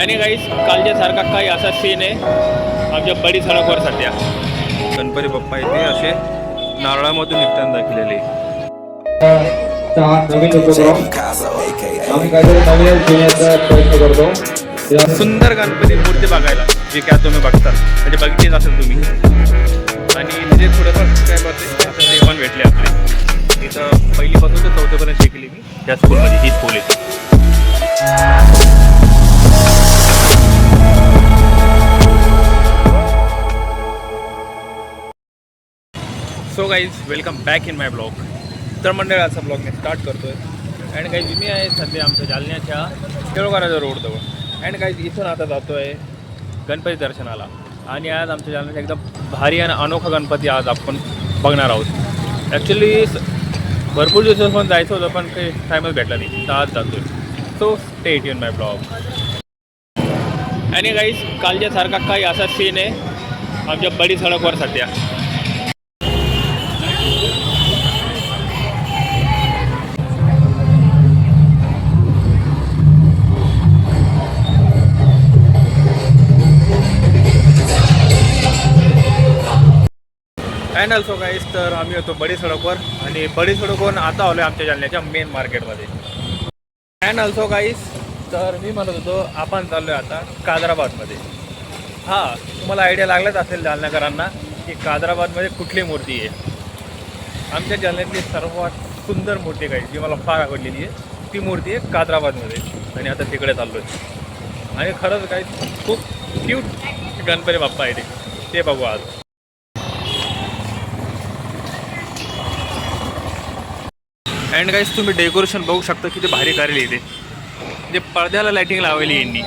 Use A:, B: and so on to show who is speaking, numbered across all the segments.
A: आणि काही कालच्यासारखा काही असा सीन आहे. आमच्या बडी सडकवर सध्या. गणपती बाप्पा इथे असे नारळामधून निघताना दाखवलेले.
B: नवीन उपक्रम आम्ही काहीतरी नवीन घेण्याचा प्रयत्न करतो
A: सुंदर गणपती मूर्ती बघायला जे काय तुम्ही बघता. म्हणजे बघितलीच असेल तुम्ही. आणि जे थोडंफार काय बघते ते पण भेटले आपले. इथं पहिलीपासून ते चौथीपर्यंत शिकली मी. त्या स्कूलमध्ये ही स्कूल आहे. Guys welcome back in my blog तर मंडळाचा ब्लॉग मी स्टार्ट करतोय. अँड काही मी आहे सध्या आमच्या जालन्याच्या केळोगाराच्या रोडजवळ अँड गाईज इथून आता जातोय गणपती दर्शनाला. आणि आज आमच्या जालन्याचा एकदम भारी आणि अनोखा गणपती आज आपण बघणार आहोत. ॲक्च्युली भरपूर दिवसापासून जायचं होतं पण काही टाईमच भेटला नाही. तर आज आहे so state in my blog आणि गाईज कालच्यासारखा काही असा सीन आहे. आमच्या बडी सडकवर सध्या. अँड ऑल्सो काहीच तर आम्ही होतो बडी सडकवर आणि बडी सडकवरून आता आलो आहे आमच्या जालन्याच्या मेन मार्केटमध्ये अँड ऑल्सो काहीच तर मी म्हणत होतो आपण चाललो आहे आता कादराबादमध्ये. हां तुम्हाला आयडिया लागलाच असेल जालनाकरांना की कादराबादमध्ये कुठली मूर्ती आहे. आमच्या जालन्यातली सर्वात सुंदर मूर्ती काही जी मला फार आवडलेली आहे ती मूर्ती आहे कादराबादमध्ये. आणि आता तिकडे चाललो आहे आणि खरंच काही खूप क्यूट गणपती बाप्पा आहे ते बघू आज. अँड गाईज तुम्ही डेकोरेशन बघू शकता किती भारी करेल इथे म्हणजे पडद्याला लायटिंग लावली यांनी.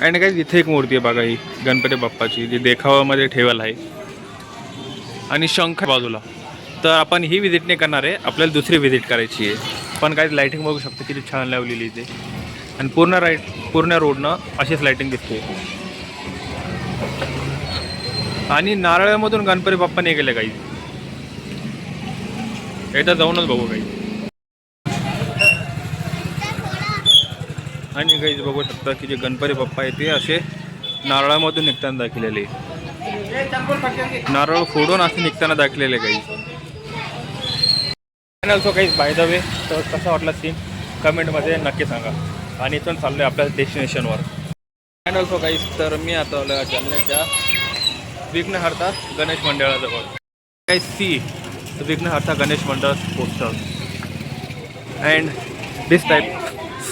A: अँड काय इथे एक मूर्ती आहे बघा ही गणपती बाप्पाची जी देखावामध्ये ठेवायला आहे. आणि शंख बाजूला. तर आपण ही व्हिजिट नाही करणार आहे आपल्याला दुसरी व्हिजिट करायची आहे. पण काय लाईटिंग बघू शकतो किती छान लावलेली इथे आणि पूर्ण राईट पूर्ण रोडनं अशीच लाईटिंग दिसते. आणि नारळामधून गणपती बाप्पा नाही गेले काही एकदा जाऊनच बघू काही आणि काही बघू शकता की जे गणपती बाप्पा आहे ते असे नारळामधून निघताना दाखवलेले. नारळ फोडून असे निघताना दाखलेले काही. आणि ऑल्सो काही बाय द वे तर कसा वाटला सीन कमेंटमध्ये नक्की सांगा. आणि इथून चाललो आहे आपल्या डेस्टिनेशनवर अँड ऑल्सो काही तर मी आता आलो जालन्याच्या विघ्नहर्ता गणेश मंडळाजवळ. काही C Vighnaharta Ganesh Mandal poster and this type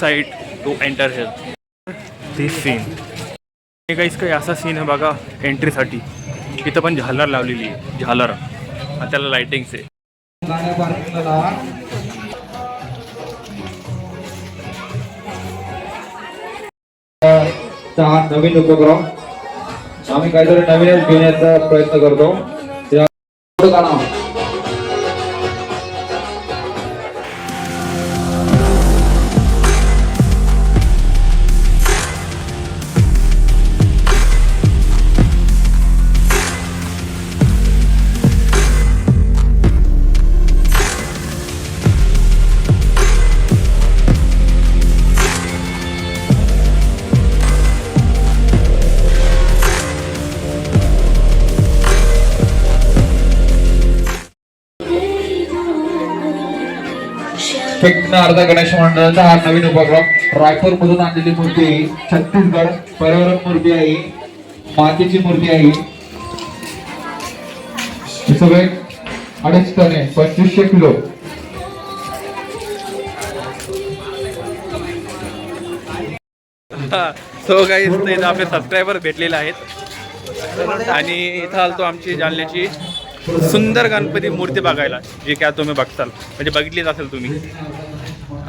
A: site to enter health this scene हे काहीच काही असा सीन आहे बघा एंट्रीसाठी इथं पण झालर लावलेली आहे झालर. आणि त्याला लाइटिंग्स आहे.
B: हा नवीन उपक्रम. आम्ही काहीतरी नवीनच घेण्याचा प्रयत्न करतो. त्या- पुढं अर्धा गणेश मंडळाचा हा नवीन उपक्रम. रायपूर मधून आणलेली मूर्ती आहे. छत्तीसगड पर्यावरण मूर्ती आहे. मातीची मूर्ती आहे. सगळे अडीच टन आहे पंचवीसशे किलो.
A: सो काही आपले सबस्क्रायबर भेटलेले आहेत. आणि इथं आलतो आमची जालन्याची. सुंदर गणपती मूर्ती बघायला जे काय तुम्ही बघताल. म्हणजे बघितलीच असेल तुम्ही.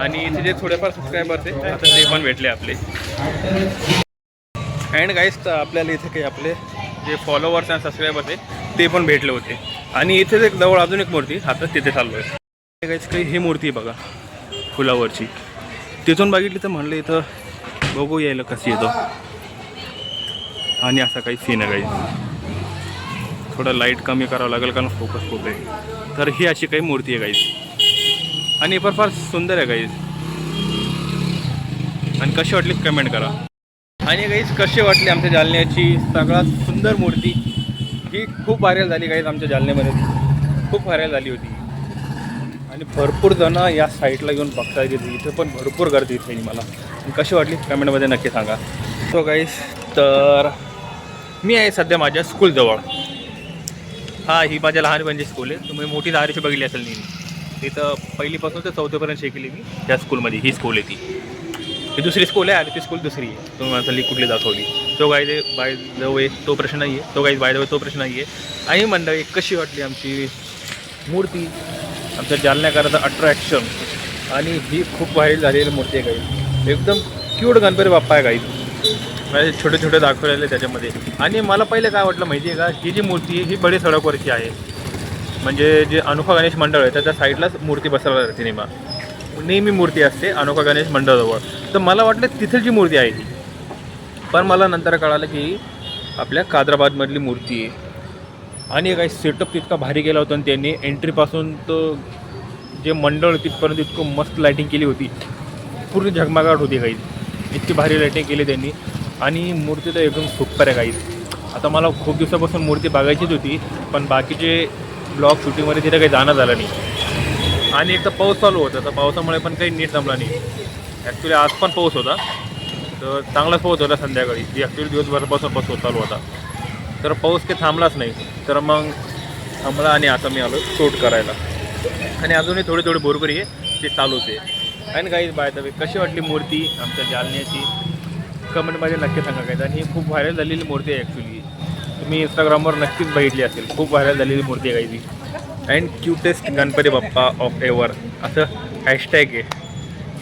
A: आणि इथे जे थोडेफार सबस्क्रायबर ते आता ते पण भेटले आपले. अँड गाईस तर आपल्याला इथे काही आपले जे फॉलोवर्स आणि सबस्क्रायबर्स आहे ते पण भेटले होते. आणि इथेच एक जवळ अजून एक मूर्ती आता तिथे चाललो आहे गाईस काही ही मूर्ती आहे बघा फुलावरची. तिथून बघितली तर म्हणलं इथं बघू यायला कशी येतो. आणि असा काही सीन आहे काही थोडं लाइट कमी करावं लागेल कारण फोकस खूप आहे तर ही अशी काही मूर्ती आहे गाईज आणि पण फार सुंदर आहे गाईज आणि कशी वाटली कमेंट करा. आणि गाईज कशी वाटली आमच्या जालन्याची सगळ्यात सुंदर मूर्ती? ही खूप व्हायरल झाली गाईज आमच्या जालन्यामध्ये. खूप व्हायरल झाली होती. आणि भरपूर जण या साईटला घेऊन बघता येते इथं पण भरपूर गर्दी दिसली मला. आणि कशी वाटली? कमेंटमध्ये नक्की सांगा. सो गाईस तर मी आहे सध्या माझ्या स्कूलजवळ हा ही माझ्या लहानपणची स्कूल आहे. तुम्ही मोठी दहारीची बघितली असेल नेहमी. तिथं पहिलीपासून ते चौथीपर्यंत शिकली मी त्या स्कूलमध्ये ही स्कूल आहे ती. ही दुसरी स्कूल आहे आणि ती स्कूल दुसरी आहे. तुम्ही मला कुठली दाखवली. तो गाय दे बाय वे तो प्रश्न नाही आहे तो गाई बाय वे तो प्रश्न नाही आहे आणि मंडळी कशी वाटली आमची मूर्ती? आमच्या जालन्याकरता अट्रॅक्शन आणि ही खूप व्हायरल झालेली मूर्ती आहे काही एकदम क्यूट गणपती बाप्पा आहे काही म्हणजे छोटे छोटे दाखवलेले त्याच्यामध्ये. आणि मला पहिले काय वाटलं माहिती आहे का ही जी मूर्ती आहे ही बडी सडकवरची आहे. म्हणजे जे अनोखा गणेश मंडळ आहे त्याच्या साईडलाच मूर्ती बसवला जाते नेहमी नेहमी मूर्ती असते अनोखा गणेश मंडळाजवळ. तर मला वाटलं तिथली जी मूर्ती आहे ती पण मला नंतर कळालं की आपल्या कादराबादमधली मूर्ती आहे. आणि काही सेटअप तितका भारी केला होता आणि त्यांनी एंट्रीपासून तर जे मंडळ तिथपर्यंत इतकं मस्त लाईटिंग केली होती. पूर्ण झगमगाट होती काही. इतकी भारी लाईटिंग केली त्यांनी. आणि मूर्ती तर एकदम सुपर आहे काही आता मला खूप दिवसापासून मूर्ती बघायचीच होती पण बाकीचे ब्लॉग शूटिंगमध्ये तिथे काही जाणं झालं नाही. आणि एक तर पाऊस चालू होता तर पावसामुळे पण काही नीट जमला नाही. ॲक्च्युली आज पण पाऊस होता. तर चांगलाच पाऊस होता संध्याकाळी. ती ॲक्च्युली दिवसभरापासून पाऊस चालू होता. तर पाऊस काही थांबलाच नाही. तर मग थांबला आणि आता मी आलो शूट करायला. आणि अजूनही थोडी थोडी बोरबरी आहे ते चालूच आहे. आणि गाईज बाय द वे कशी वाटली मूर्ती आमच्या जालन्याची? कमेंटमध्ये नक्की सांगा काय आणि ही खूप व्हायरल झालेली मूर्ती आहे ॲक्च्युली तुम्ही इंस्टाग्रामवर नक्कीच बघितली असेल. खूप व्हायरल झालेली मूर्ती आहे काही and cutest Ganpati Bappa of ever असं हॅशटॅग आहे.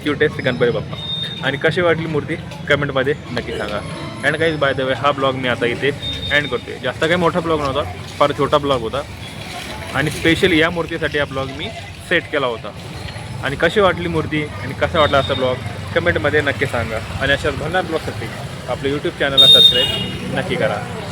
A: क्यूटेस्ट गणपती बाप्पा आणि कशी वाटली मूर्ती? कमेंटमध्ये नक्की सांगा. And guys by the way हा ब्लॉग मी आता इथे अँड करतोय. जास्त काही मोठा ब्लॉग नव्हता फार छोटा ब्लॉग होता. आणि स्पेशली या मूर्तीसाठी हा ब्लॉग मी सेट केला होता. आणि कशी वाटली मूर्ती आणि कसा वाटला असा ब्लॉग? कमेंटमध्ये नक्की सांगा. आणि अशा भरणार ब्लॉगसाठी आपलं यूट्यूब चॅनलला सबस्क्राईब नक्की करा.